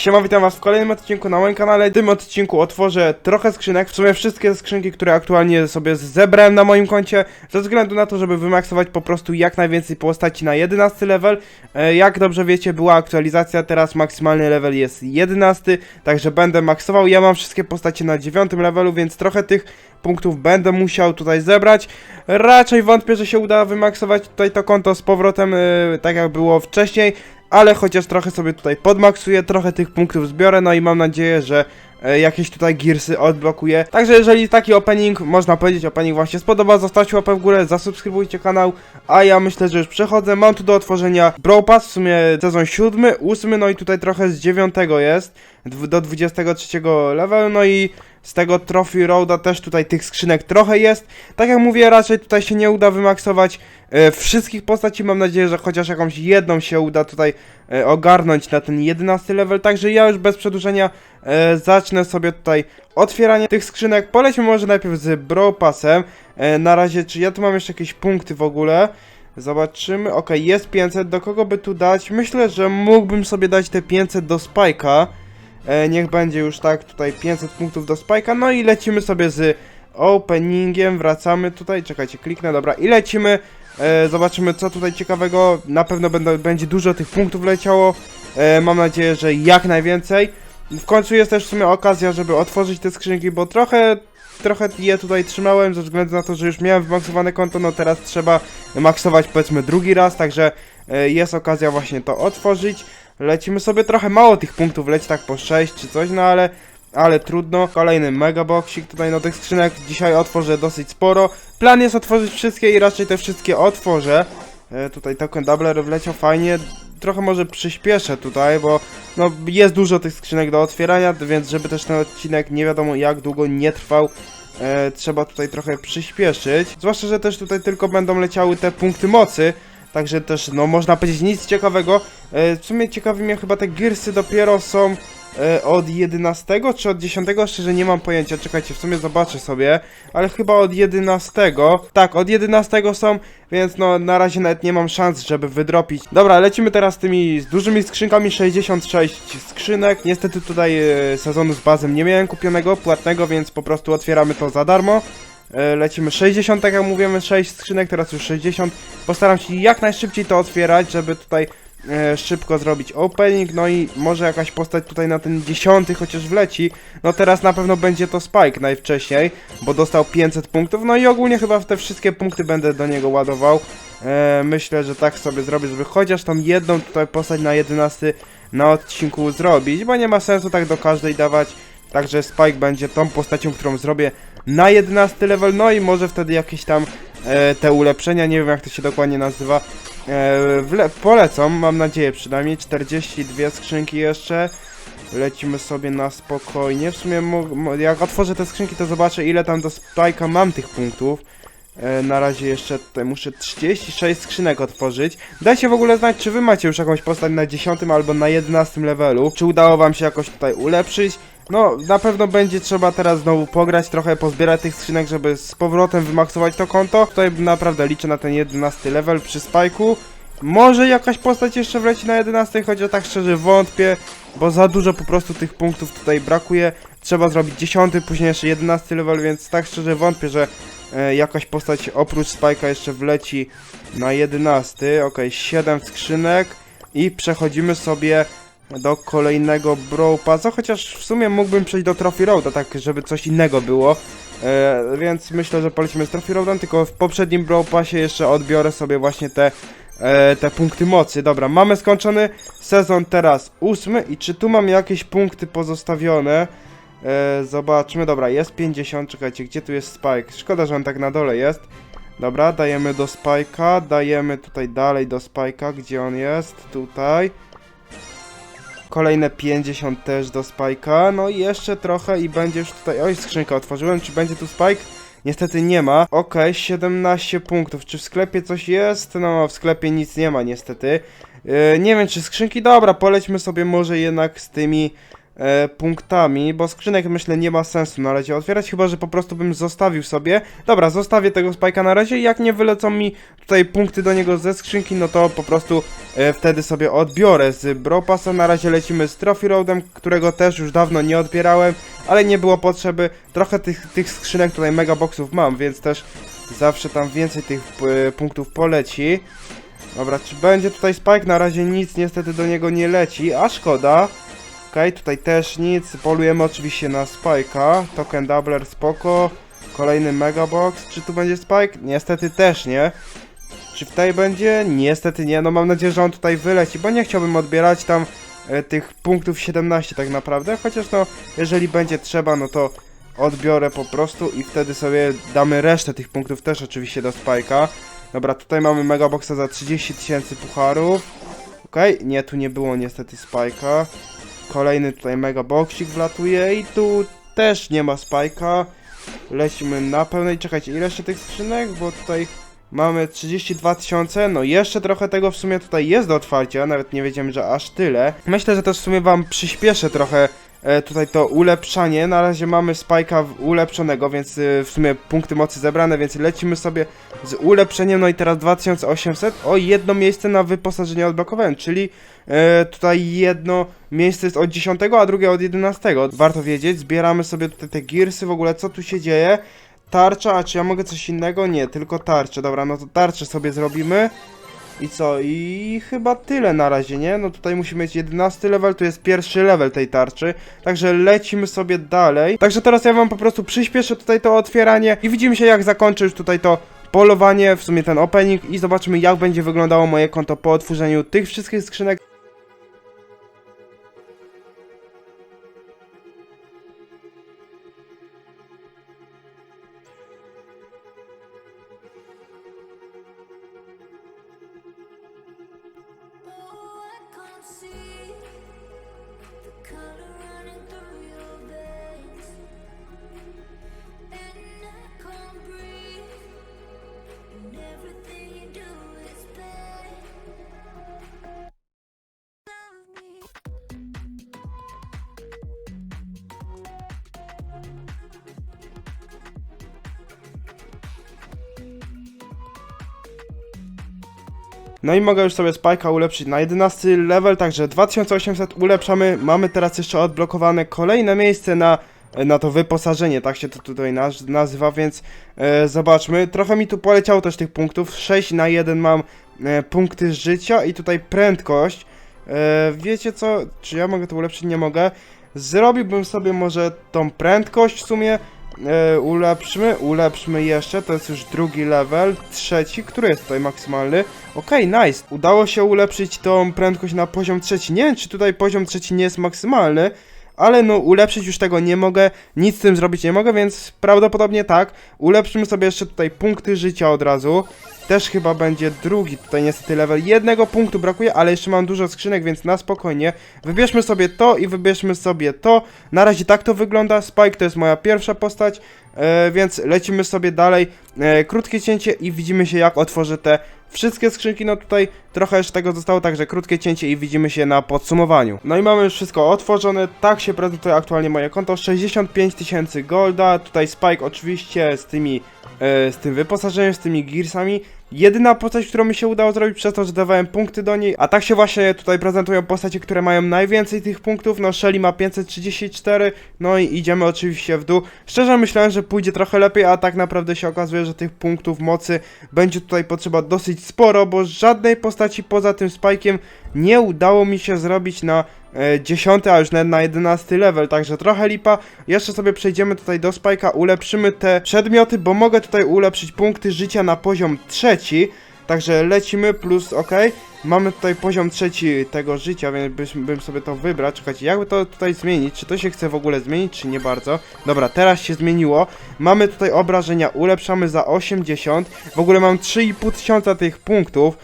Siema, witam was w kolejnym odcinku na moim kanale. W tym odcinku otworzę trochę skrzynek, w sumie wszystkie skrzynki, które aktualnie sobie zebrałem na moim koncie, ze względu na to, żeby wymaksować po prostu jak najwięcej postaci na 11 level. E, Jak dobrze wiecie, była aktualizacja, teraz maksymalny level jest 11, także będę maksował. Ja mam wszystkie postacie na 9 levelu, więc trochę tych punktów będę musiał tutaj zebrać. Raczej wątpię, że się uda wymaksować tutaj to konto z powrotem, e, tak jak było wcześniej ale chociaż trochę sobie tutaj podmaksuję, trochę tych punktów zbiorę, no i mam nadzieję, że e, jakieś tutaj gearsy odblokuję. Także jeżeli taki opening, można powiedzieć opening właśnie spodoba, zostawcie łapę w górę, zasubskrybujcie kanał, a ja myślę, że już przechodzę. Mam tu do otworzenia Brawl Pass, w sumie sezon 7, 8, no i tutaj trochę z 9 jest, do 23 levelu, no i z tego Trophy Roada też tutaj tych skrzynek trochę jest. Tak jak mówię, raczej tutaj się nie uda wymaksować e, wszystkich postaci. Mam nadzieję, że chociaż jakąś jedną się uda tutaj e, ogarnąć na ten 11 level. Także ja już bez przedłużenia e, zacznę sobie tutaj otwieranie tych skrzynek. Polećmy może najpierw z Brawl Passem. E, na razie, czy ja tu mam jeszcze jakieś punkty w ogóle? Zobaczymy. Ok, jest 500. Do kogo by tu dać? Myślę, że mógłbym sobie dać te 500 do Spike'a. E, niech będzie już tak, tutaj 500 punktów do Spike'a, no i lecimy sobie z openingiem, wracamy tutaj, czekajcie, kliknę, dobra, i lecimy, e, zobaczymy co tutaj ciekawego, na pewno będą, będzie dużo tych punktów leciało, e, mam nadzieję, że jak najwięcej. W końcu jest też w sumie okazja, żeby otworzyć te skrzynki, bo trochę, trochę je tutaj trzymałem, ze względu na to, że już miałem wymaksowane konto, no teraz trzeba maksować powiedzmy drugi raz, także e, jest okazja właśnie to otworzyć. Lecimy sobie trochę mało tych punktów, leci tak po 6 czy coś, no ale, ale trudno. Kolejny megaboxik tutaj, no tych skrzynek dzisiaj otworzę dosyć sporo. Plan jest otworzyć wszystkie i raczej te wszystkie otworzę. E, tutaj token doubler wleciał fajnie. Trochę może przyspieszę tutaj, bo no jest dużo tych skrzynek do otwierania, więc żeby też ten odcinek nie wiadomo jak długo nie trwał, e, trzeba tutaj trochę przyspieszyć. Zwłaszcza, że też tutaj tylko będą leciały te punkty mocy, także też no można powiedzieć nic ciekawego. E, w sumie ciekawi mnie chyba te girsy dopiero są e, od 11 czy od 10? Szczerze nie mam pojęcia, czekajcie, w sumie zobaczę sobie, ale chyba od 11. Tak, od 11 są, więc no na razie nawet nie mam szans, żeby wydropić. Dobra, lecimy teraz tymi z dużymi skrzynkami, 66 skrzynek. Niestety tutaj e, sezonu z bazem nie miałem kupionego, płatnego, więc po prostu otwieramy to za darmo. E, Lecimy 60, tak jak mówimy, 6 skrzynek, teraz już 60. Postaram się jak najszybciej to otwierać, żeby tutaj e, szybko zrobić opening, no i może jakaś postać tutaj na ten 10 chociaż wleci. No teraz na pewno będzie to Spike najwcześniej, bo dostał 500 punktów, no i ogólnie chyba te wszystkie punkty będę do niego ładował. E, myślę, że tak sobie zrobię, żeby chociaż tą jedną tutaj postać na 11 na odcinku zrobić, bo nie ma sensu tak do każdej dawać. Także Spike będzie tą postacią, którą zrobię na 11 level, no i może wtedy jakieś tam e, te ulepszenia, nie wiem jak to się dokładnie nazywa, e, polecą, mam nadzieję przynajmniej, 42 skrzynki jeszcze, lecimy sobie na spokojnie, w sumie jak otworzę te skrzynki to zobaczę ile tam do Spike'a mam tych punktów, e, na razie jeszcze tutaj muszę 36 skrzynek otworzyć. Dajcie w ogóle znać, czy wy macie już jakąś postać na 10 albo na 11 levelu. Czy udało wam się jakoś tutaj ulepszyć. No, na pewno będzie trzeba teraz znowu pograć, trochę pozbierać tych skrzynek, żeby z powrotem wymaksować to konto. Tutaj naprawdę liczę na ten 11 level przy spajku. Może jakaś postać jeszcze wleci na 11, choć ja tak szczerze wątpię, bo za dużo po prostu tych punktów tutaj brakuje. Trzeba zrobić 10, później jeszcze 11 level, więc tak szczerze wątpię, że e, jakaś postać oprócz Spike'a jeszcze wleci na 11. Ok, 7 skrzynek i przechodzimy sobie do kolejnego Brawl Passa, chociaż w sumie mógłbym przejść do Trophy Roada, tak żeby coś innego było. E, więc myślę, że polecimy z Trophy Roadem, tylko w poprzednim Brawl Passie jeszcze odbiorę sobie właśnie te, e, te punkty mocy. Dobra, mamy skończony sezon teraz ósmy i czy tu mam jakieś punkty pozostawione? E, zobaczmy, dobra, jest 50, czekajcie, gdzie tu jest Spike? Szkoda, że on tak na dole jest. Dobra, dajemy do Spike'a, dajemy tutaj dalej do Spike'a, gdzie on jest? Tutaj. Kolejne 50 też do Spike'a, no i jeszcze trochę i będzie już tutaj... Oj, skrzynkę otworzyłem, czy będzie tu Spike? Niestety nie ma. Okej, 17 punktów. Czy w sklepie coś jest? No, w sklepie nic nie ma niestety. Yy, nie wiem, czy skrzynki... Dobra, polećmy sobie może jednak z tymi... e, punktami, bo skrzynek myślę nie ma sensu na razie otwierać, chyba że po prostu bym zostawił sobie. Dobra, zostawię tego spajka na razie, jak nie wylecą mi tutaj punkty do niego ze skrzynki, no to po prostu e, wtedy sobie odbiorę z Bropasa. Na razie lecimy z Trophy Roadem, którego też już dawno nie odbierałem, ale nie było potrzeby. Trochę tych, tych skrzynek tutaj megaboxów mam, więc też zawsze tam więcej tych e, punktów poleci. Dobra, czy będzie tutaj Spike? Na razie nic niestety do niego nie leci, a szkoda. Okej, tutaj też nic. Polujemy oczywiście na Spike'a. Token Doubler spoko. Kolejny Megabox. Czy tu będzie Spike? Niestety też nie. Czy w tej będzie? Niestety nie. No mam nadzieję, że on tutaj wyleci, bo nie chciałbym odbierać tam e, tych punktów 17 tak naprawdę. Chociaż no, jeżeli będzie trzeba, no to odbiorę po prostu i wtedy sobie damy resztę tych punktów też oczywiście do Spike'a. Dobra, tutaj mamy Megaboxa za 30 tysięcy pucharów. Okej, nie, tu nie było niestety Spike'a. Kolejny tutaj Megaboxik wlatuje i tu też nie ma Spike'a. Lecimy na pełnej. Czekajcie, ile jeszcze tych skrzynek? Bo tutaj mamy 32 tysiące. No jeszcze trochę tego w sumie tutaj jest do otwarcia. Nawet nie wiedziałem, że aż tyle. Myślę, że też w sumie wam przyspieszę trochę tutaj to ulepszanie. Na razie mamy w- ulepszonego, więc e, w sumie punkty mocy zebrane, więc lecimy sobie z ulepszeniem. No i teraz 2800. O, jedno miejsce na wyposażenie odblokowałem, czyli e, tutaj jedno miejsce jest od 10, a drugie od 11. Warto wiedzieć, zbieramy sobie tutaj te gearsy, w ogóle co tu się dzieje. Tarcza, a czy ja mogę coś innego? Nie, tylko tarczę. Dobra, no to tarczę sobie zrobimy. I co? I chyba tyle na razie, nie? No tutaj musimy mieć 11 level, tu jest pierwszy level tej tarczy. Także lecimy sobie dalej. Także teraz ja wam po prostu przyspieszę tutaj to otwieranie i widzimy się jak zakończę już tutaj to polowanie, w sumie ten opening i zobaczymy jak będzie wyglądało moje konto po otworzeniu tych wszystkich skrzynek. See No i mogę już sobie Spike'a ulepszyć na 11 level, także 2800 ulepszamy. Mamy teraz jeszcze odblokowane kolejne miejsce na, na to wyposażenie, tak się to tutaj naz nazywa, więc e, zobaczmy. Trochę mi tu poleciało też tych punktów, 6 na 1 mam e, punkty życia i tutaj prędkość. E, wiecie co, czy ja mogę to ulepszyć? Nie mogę. Zrobiłbym sobie może tą prędkość w sumie. E, ulepszmy, ulepszmy jeszcze, to jest już drugi level, trzeci, który jest tutaj maksymalny. Okej, nice. Udało się ulepszyć tą prędkość na poziom trzeci. Nie wiem, czy tutaj poziom trzeci nie jest maksymalny, ale no ulepszyć już tego nie mogę, nic z tym zrobić nie mogę, więc prawdopodobnie tak. Ulepszymy sobie jeszcze tutaj punkty życia od razu. Też chyba będzie drugi tutaj niestety level. Jednego punktu brakuje, ale jeszcze mam dużo skrzynek, więc na spokojnie. Wybierzmy sobie to i wybierzmy sobie to. Na razie tak to wygląda. Spike to jest moja pierwsza postać, e, więc lecimy sobie dalej. E, krótkie cięcie i widzimy się jak otworzę te wszystkie skrzynki. No tutaj trochę jeszcze tego zostało, także krótkie cięcie i widzimy się na podsumowaniu. No i mamy już wszystko otworzone. Tak się prezentuje aktualnie moje konto. 65 tysięcy golda. Tutaj Spike oczywiście z tymi e, z tym wyposażeniem, z tymi gearsami. Jedyna postać, którą mi się udało zrobić przez to, że dawałem punkty do niej, a tak się właśnie tutaj prezentują postacie, które mają najwięcej tych punktów, no Shelly ma 534, no i idziemy oczywiście w dół. Szczerze myślałem, że pójdzie trochę lepiej, a tak naprawdę się okazuje, że tych punktów mocy będzie tutaj potrzeba dosyć sporo, bo żadnej postaci poza tym Spike'iem nie udało mi się zrobić na 10, a już na 11 level, także trochę lipa. Jeszcze sobie przejdziemy tutaj do Spike'a, ulepszymy te przedmioty, bo mogę tutaj ulepszyć punkty życia na poziom trzeci. Także lecimy plus, ok. Mamy tutaj poziom trzeci tego życia, więc bym, sobie to wybrał. Czekajcie, jakby to tutaj zmienić? Czy to się chce w ogóle zmienić, czy nie bardzo? Dobra, teraz się zmieniło. Mamy tutaj obrażenia, ulepszamy za 80. W ogóle mam 3,5 tysiąca tych punktów e,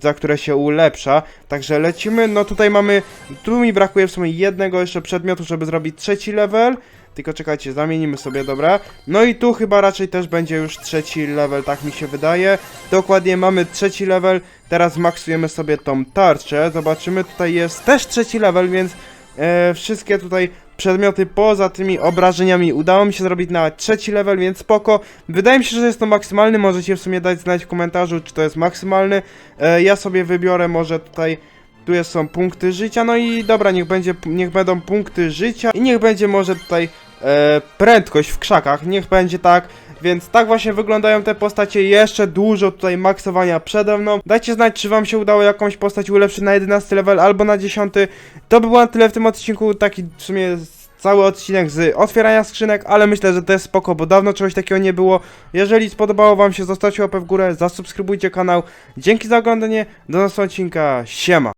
za które się ulepsza. Także lecimy. No tutaj mamy. Tu mi brakuje w sumie jednego jeszcze przedmiotu, żeby zrobić trzeci level. Tylko czekajcie, zamienimy sobie, dobra. No i tu chyba raczej też będzie już trzeci level, tak mi się wydaje. Dokładnie mamy trzeci level. Teraz maksujemy sobie tą tarczę. Zobaczymy, tutaj jest też trzeci level, więc e, wszystkie tutaj przedmioty poza tymi obrażeniami. Udało mi się zrobić nawet trzeci level, więc spoko. Wydaje mi się, że jest to maksymalny, możecie w sumie dać znać w komentarzu, czy to jest maksymalny. E, ja sobie wybiorę może tutaj... Tu jest, są punkty życia, no i dobra, niech będzie, niech będą punkty życia i niech będzie może tutaj e, prędkość w krzakach, niech będzie tak, więc tak właśnie wyglądają te postacie, jeszcze dużo tutaj maksowania przede mną. Dajcie znać, czy wam się udało jakąś postać ulepszyć na 11 level albo na 10. To by było na tyle w tym odcinku, taki w sumie cały odcinek z otwierania skrzynek, ale myślę, że to jest spoko, bo dawno czegoś takiego nie było. Jeżeli spodobało wam się, zostawcie łapę w górę, zasubskrybujcie kanał. Dzięki za oglądanie, do następnego odcinka, siema!